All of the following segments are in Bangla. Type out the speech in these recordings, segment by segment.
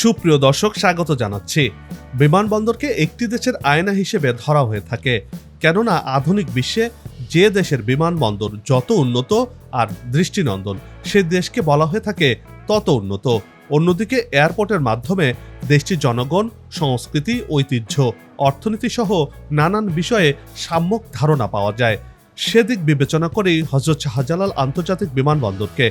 সুপ্রিয় দর্শক, স্বাগত জানাচ্ছি। বিমানবন্দরকে একটি দেশের আয়না হিসেবে ধরা হয়ে থাকে, কেননা আধুনিক বিশ্বে যে দেশের বিমানবন্দর যত উন্নত আর দৃষ্টিনন্দন, সে দেশকে বলা হয়ে থাকে তত উন্নত। অন্যদিকে এয়ারপোর্টের মাধ্যমে দেশটির জনগণ, সংস্কৃতি, ঐতিহ্য, অর্থনীতি সহ নানান বিষয়ে সাম্যক ধারণা পাওয়া যায়। সেদিক বিবেচনা করেই হজরত শাহজালাল আন্তর্জাতিক বিমানবন্দরকে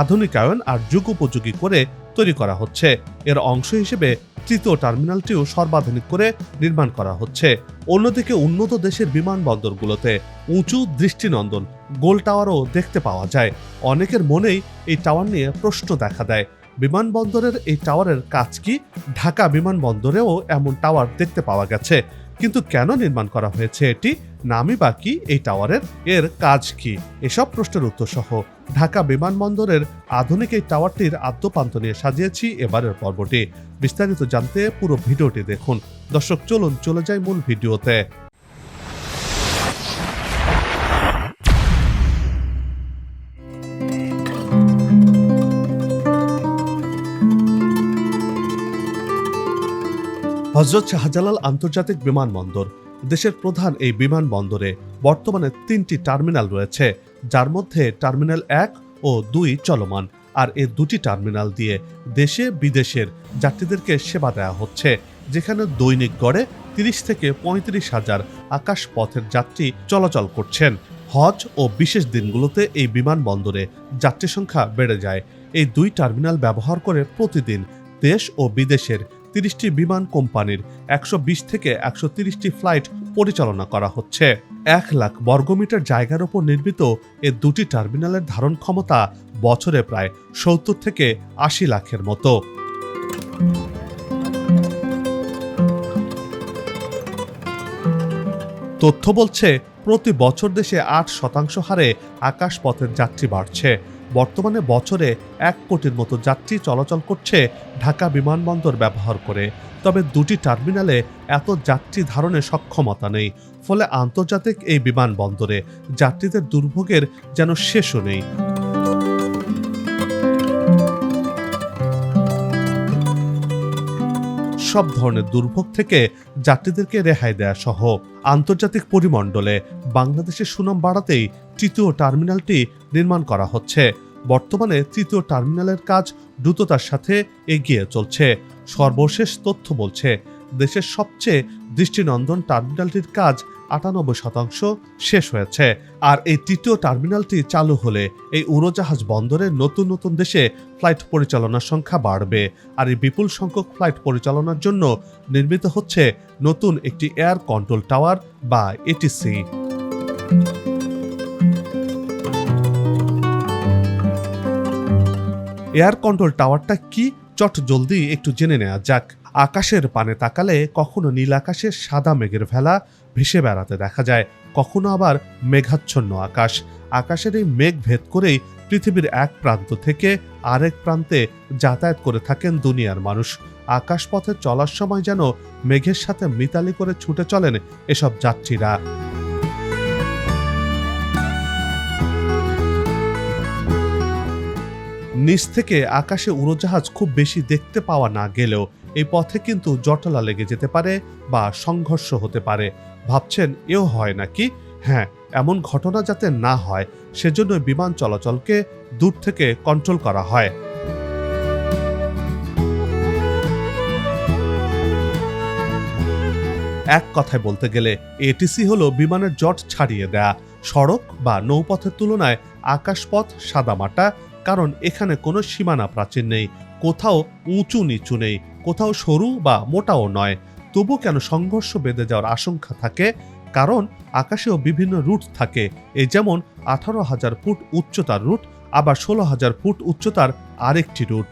আধুনিকায়ন আর যুগোপযোগী করে তৈরি করা হচ্ছে। এর অংশ হিসেবে তৃতীয় টার্মিনালটিও সর্বাধুনিক করে নির্মাণ করা হচ্ছে। অন্যদিকে উন্নত দেশের বিমানবন্দরগুলোতে উঁচু দৃষ্টিনন্দন, গোল টাওয়ারও দেখতে পাওয়া যায়। অনেকের মনেই এই টাওয়ার নিয়ে প্রশ্ন দেখা দেয়, বিমানবন্দরের এই টাওয়ারের কাজ কি? ঢাকা বিমানবন্দরেও এমন টাওয়ার দেখতে পাওয়া গেছে। কিন্তু কেন নির্মাণ করা হয়েছে এটি? নামই বা কি? এই টাওয়ারের? এর কাজ কি? এসব প্রশ্নের উত্তর সহ ঢাকা বিমানবন্দরের আধুনিক এই টাওয়ারটির আদ্যপান্ত নিয়ে সাজিয়েছি এবারের পর্বটি। বিস্তারিত জানতে পুরো ভিডিওটি দেখুন। দর্শক, চলুন চলে যায় মূল ভিডিওতে। হজরত শাহজালাল আন্তর্জাতিক বিমানবন্দর, দেশের প্রধান এই বিমানবন্দরে বর্তমানে তিনটি টার্মিনাল রয়েছে, যার মধ্যে টার্মিনাল এক ও দুই চলমান, আর এই দুটি টার্মিনাল দিয়ে দেশে বিদেশের যাত্রীদেরকে সেবা দেওয়া হচ্ছে, যেখানে দৈনিক গড়ে তিরিশ থেকে পঁয়ত্রিশ হাজার আকাশ পথের যাত্রী চলাচল করছেন। হজ ও বিশেষ দিনগুলোতে এই বিমানবন্দরে যাত্রী সংখ্যা বেড়ে যায়। এই দুই টার্মিনাল ব্যবহার করে প্রতিদিন দেশ ও বিদেশের তিরিশটি বিমান কোম্পানির একশো বিশ থেকে একশো তিরিশটি ফ্লাইট পরিচালনা করা হচ্ছে। এক লাখ বর্গমিটার জায়গার ওপর নির্মিত এ দুটি টার্মিনালের ধারণ ক্ষমতা বছরে প্রায় সত্তর থেকে আশি লাখের মতো। তথ্য বলছে, প্রতি বছর দেশে আট শতাংশ হারে আকাশপথের যাত্রী বাড়ছে। বর্তমানে বছরে এক কোটির মতো যাত্রী চলাচল করছে ঢাকা বিমানবন্দর ব্যবহার করে। তবে দুটি টার্মিনালে এত যাত্রী ধারণে সক্ষমতা নেই। ফলে আন্তর্জাতিক এই বিমানবন্দরে যাত্রীদের দুর্ভোগের যেন শেষও নেই। সব ধরনের দুর্ভোগ থেকে যাত্রীদেরকে রেহাই দেয়া সহ আন্তর্জাতিক পরিমণ্ডলে বাংলাদেশের সুনাম বাড়াতেই তৃতীয় টার্মিনালটি নির্মাণ করা হচ্ছে। বর্তমানে তৃতীয় টার্মিনালের কাজ দ্রুততার সাথে এগিয়ে চলছে। সর্বশেষ তথ্য বলছে, দেশের সবচেয়ে দৃষ্টিনন্দন টার্মিনালটির কাজ আটানব্বই শতাংশ শেষ হয়েছে। আর এই তৃতীয় টার্মিনালটি চালু হলে এই উড়োজাহাজ বন্দরে নতুন নতুন দেশে ফ্লাইট পরিচালনার সংখ্যা বাড়বে। আর এই বিপুল সংখ্যক ফ্লাইট পরিচালনার জন্য নির্মিত হচ্ছে নতুন একটি এয়ার কন্ট্রোল টাওয়ার বা এটিসি এয়ার কন্ট্রোল টাওয়ারটা কি? চট জলদি একটু জেনে নেওয়া যাক। আকাশের পানে তাকালে কখনো নীল আকাশে সাদা মেঘের ভেলা ভেসে বেড়াতে দেখা যায়, কখনো আবার মেঘাচ্ছন্ন আকাশ। আকাশের এই মেঘ ভেদ করেই পৃথিবীর এক প্রান্ত থেকে আরেক প্রান্তে যাতায়াত করে থাকেন দুনিয়ার মানুষ। আকাশপথে চলার সময় যেন মেঘের সাথে মিতালি করে ছুটে চলেন এসব যাত্রীরা। নিচ থেকে আকাশে উড়োজাহাজ খুব বেশি দেখতে পাওয়া না গেলেও এই পথে কিন্তু জটলা লেগে যেতে পারে বা সংঘর্ষ হতে পারে। ভাবছেন, এও হয় নাকি? হ্যাঁ এমন ঘটনা যাতে না হয় সেজন্য বিমান চলাচলকে দূর থেকে কন্ট্রোল করা হয়। এক কথায় বলতে গেলে এটিসি হলো বিমানের জট ছাড়িয়ে দেয়া। সড়ক বা নৌপথের তুলনায় আকাশপথ সাদামাটা, কারণ এখানে কোনো সীমানা প্রাচীর নেই, কোথাও উঁচু নিচু নেই। কোথাও সরু বা মোটাও নয় তবু কেন সংঘর্ষ বেঁধে যাওয়ার আশঙ্কা থাকে? কারণ আকাশেও বিভিন্ন রুট থাকে। এই যেমন আঠারো হাজার ফুট উচ্চতার রুট, আবার ষোলো হাজার ফুট উচ্চতার আরেকটি রুট।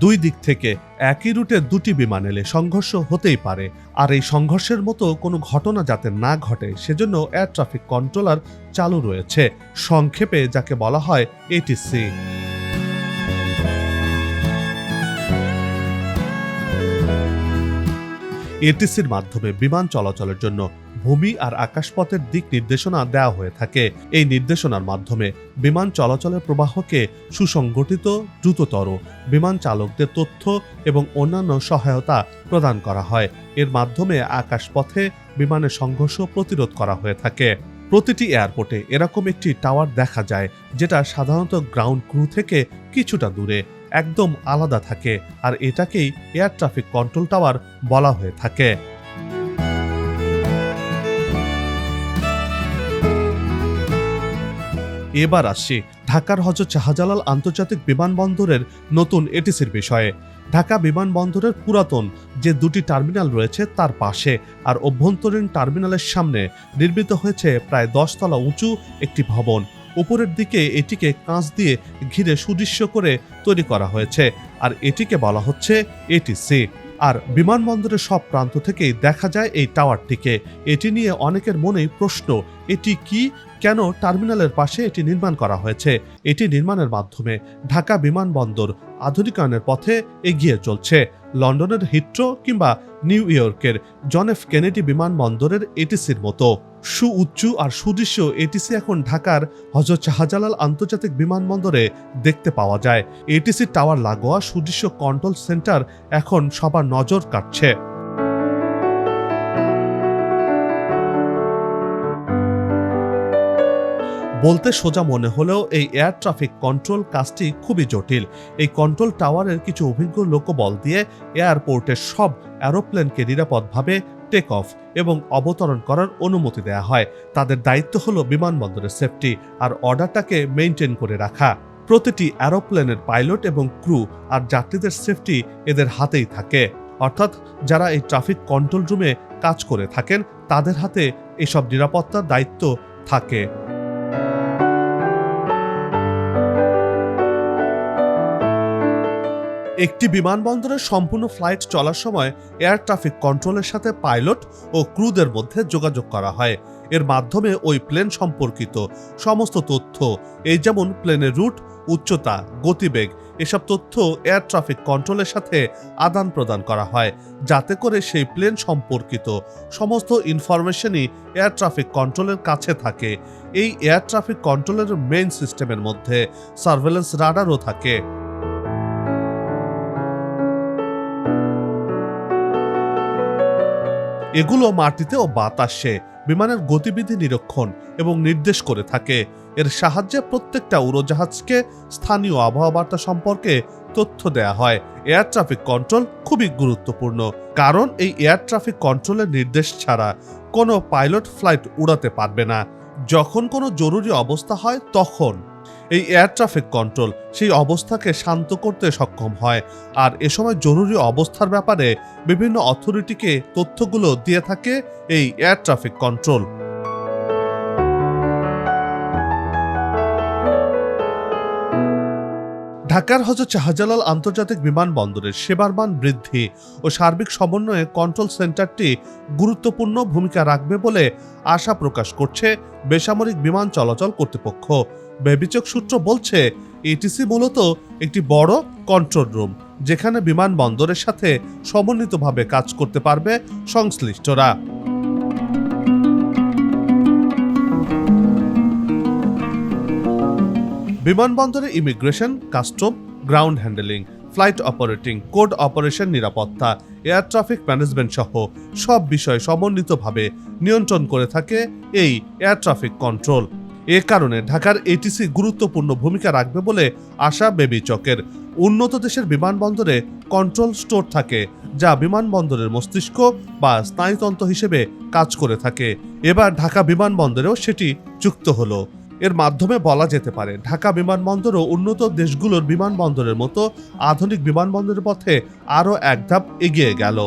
দুই দিক থেকে একই রুটে দুটি বিমান এলে সংঘর্ষ হতেই পারে। আর এই সংঘর্ষের মতো কোনো ঘটনা যাতে না ঘটে, সেজন্য এয়ার ট্রাফিক কন্ট্রোলার চালু রয়েছে। সংক্ষেপে যাকে বলা হয় এটিসি এটিসির মাধ্যমে বিমান চলাচলের জন্য ভূমি আর আকাশপথের দিক নির্দেশনা দেওয়া হয়ে থাকে। এই নির্দেশনার মাধ্যমে বিমান চলাচলের প্রবাহকে সুসংগঠিত, দ্রুততর বিমান চালকদের তথ্য এবং অন্যান্য সহায়তা প্রদান করা হয়। এর মাধ্যমে আকাশপথে বিমানের সংঘর্ষ প্রতিরোধ করা হয়ে থাকে। প্রতিটি এয়ারপোর্টে এরকম একটি টাওয়ার দেখা যায়, যেটা সাধারণত গ্রাউন্ড ক্রু থেকে কিছুটা দূরে। একদম আলাদা থাকে আর এটাকেই এয়ার ট্রাফিক কন্ট্রোল টাওয়ার বলা হয়ে থাকে। এবার আসছি ঢাকার হজরত শাহজালাল আন্তর্জাতিক বিমানবন্দরের নতুন এটিসির বিষয়ে। ঢাকা বিমানবন্দরের পুরাতন যে দুটি টার্মিনাল রয়েছে তার পাশে আর অভ্যন্তরীণ টার্মিনালের সামনে নির্মিত হয়েছে প্রায় দশতলা উঁচু একটি ভবন। উপরের দিকে এটিকে কাঁচ দিয়ে ঘিরে সুদৃশ্য করে তৈরি করা হয়েছে, আর এটিকে বলা হচ্ছে এটিসি আর বিমানবন্দরের সব প্রান্ত থেকেই দেখা যায় এই টাওয়ারটিকে। এটি নিয়ে অনেকের মনেই প্রশ্ন, এটি কি? কেন টার্মিনালের পাশে এটি নির্মাণ করা হয়েছে? এটি নির্মাণের মাধ্যমে ঢাকা বিমানবন্দর আধুনিকায়নের পথে এগিয়ে চলছে। লন্ডনের হিট্রো কিংবা নিউ ইয়র্কের জন এফ কেনেডি বিমানবন্দরের এটিসির মতো। সুউচ্চ আর সুদৃশ্য এটিসি এখন ঢাকার হজরত শাহজালাল আন্তর্জাতিক বিমানবন্দরে দেখতে পাওয়া যায়। এটিসি টাওয়ার লাগোয়া সুদৃশ্য কন্ট্রোল সেন্টার এখন সবার নজর কাটছে বলতে সোজা মনে হলেও এই এয়ার ট্রাফিক কন্ট্রোল কাজটি খুবই জটিল। এই কন্ট্রোল টাওয়ারের কিছু অভিজ্ঞ লোকবল দিয়ে এয়ারপোর্টের সব অ্যারোপ্লেনকে নিরাপদভাবে টেক অফ এবং অবতরণ করার অনুমতি দেওয়া হয়। তাদের দায়িত্ব হলো বিমানবন্দরের সেফটি আর অর্ডারটাকে মেনটেন করে রাখা। প্রতিটি অ্যারোপ্লেনের পাইলট এবং ক্রু আর যাত্রীদের সেফটি এদের হাতেই থাকে। অর্থাৎ যারা এই ট্রাফিক কন্ট্রোল রুমে কাজ করে থাকেন, তাদের হাতে এসব নিরাপত্তার দায়িত্ব থাকে। একটি বিমানবন্দরের সম্পূর্ণ ফ্লাইট চলার সময় এয়ার ট্রাফিক কন্ট্রোলের সাথে পাইলট ও ক্রুদের মধ্যে যোগাযোগ করা হয়। এর মাধ্যমে ওই প্লেন সম্পর্কিত সমস্ত তথ্য, এই যেমন প্লেনের রুট উচ্চতা, গতিবেগ, এসব তথ্য এয়ার ট্রাফিক কন্ট্রোলের সাথে আদান প্রদান করা হয়। যাতে করে সেই প্লেন সম্পর্কিত সমস্ত ইনফরমেশনই এয়ার ট্রাফিক কন্ট্রোলের কাছে থাকে। এই এয়ার ট্রাফিক কন্ট্রোলের মেইন সিস্টেমের মধ্যে সার্ভেলেন্স রাডারও থাকে। এগুলো মাটিতে ও বাতাসে বিমানের গতিবিধি নিরীক্ষণ এবং নির্দেশ করে থাকে। এর সাহায্যে প্রত্যেকটা উড়োজাহাজকে স্থানীয় আবহাওয়া বার্তা সম্পর্কে তথ্য দেয়া হয়। এয়ার ট্রাফিক কন্ট্রোল খুবই গুরুত্বপূর্ণ, কারণ এই এয়ার ট্রাফিক কন্ট্রোলের নির্দেশ ছাড়া কোনো পাইলট ফ্লাইট উড়াতে পারবে না। যখন কোনো জরুরি অবস্থা হয়, তখন এই এয়ার ট্রাফিক কন্ট্রোল সেই অবস্থাকে শান্ত করতে সক্ষম হয়। আর এ সময় জরুরি অবস্থার ব্যাপারে বিভিন্ন অথরিটিকে তথ্যগুলো দিয়ে থাকে এই এয়ার ট্রাফিক কন্ট্রোল ঢাকার হজরত শাহজালাল আন্তর্জাতিক বিমানবন্দরের সেবার মান বৃদ্ধি ও সার্বিক সমন্বয়ে কন্ট্রোল সেন্টারটি গুরুত্বপূর্ণ ভূমিকা রাখবে বলে আশা প্রকাশ করছে বেসামরিক বিমান চলাচল কর্তৃপক্ষ। বেবিচক সূত্র বলছে এটিসি মূলত একটি বড় কন্ট্রোল রুম যেখানে বিমানবন্দরের সাথে সমন্বিতভাবে কাজ করতে পারবে সংশ্লিষ্টরা। বিমানবন্দরে immigration custom ground handling flight operating code operation নিরাপত্তা এয়ার ট্রাফিক ম্যানেজমেন্ট সহ সব বিষয় সমন্বিতভাবে নিয়ন্ত্রণ করে থাকে এই এয়ার ট্রাফিক কন্ট্রোল এ কারণে ঢাকার এটিসি গুরুত্বপূর্ণ ভূমিকা রাখবে বলে আশা বেবি চকের। উন্নত দেশের বিমানবন্দরে কন্ট্রোল স্টোর থাকে, যা বিমানবন্দরের মস্তিষ্ক বা স্নায়ুতন্ত্র হিসেবে কাজ করে থাকে। এবার ঢাকা বিমানবন্দরেও সেটি যুক্ত হলো। এর মাধ্যমে বলা যেতে পারে, ঢাকা বিমানবন্দরও উন্নত দেশগুলোর বিমানবন্দরের মতো আধুনিক বিমানবন্দরের পথে আরও এক ধাপ এগিয়ে গেল।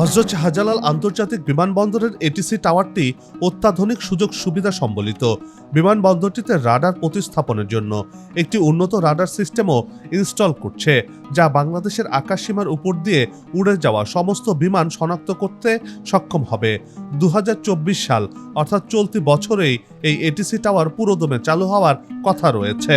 হজরত শাহজালাল আন্তর্জাতিক বিমানবন্দরের এটিসি টাওয়ারটি অত্যাধুনিক সুযোগ সুবিধা সম্বলিত। বিমানবন্দরটিতে রাডার প্রতিস্থাপনের জন্য একটি উন্নত রাডার সিস্টেমও ইনস্টল করছে, যা বাংলাদেশের আকাশসীমার উপর দিয়ে উড়ে যাওয়া সমস্ত বিমান শনাক্ত করতে সক্ষম হবে। দু হাজার চব্বিশ সাল, অর্থাৎ চলতি বছরেই এই এটিসি টাওয়ার পুরোদমে চালু হওয়ার কথা রয়েছে।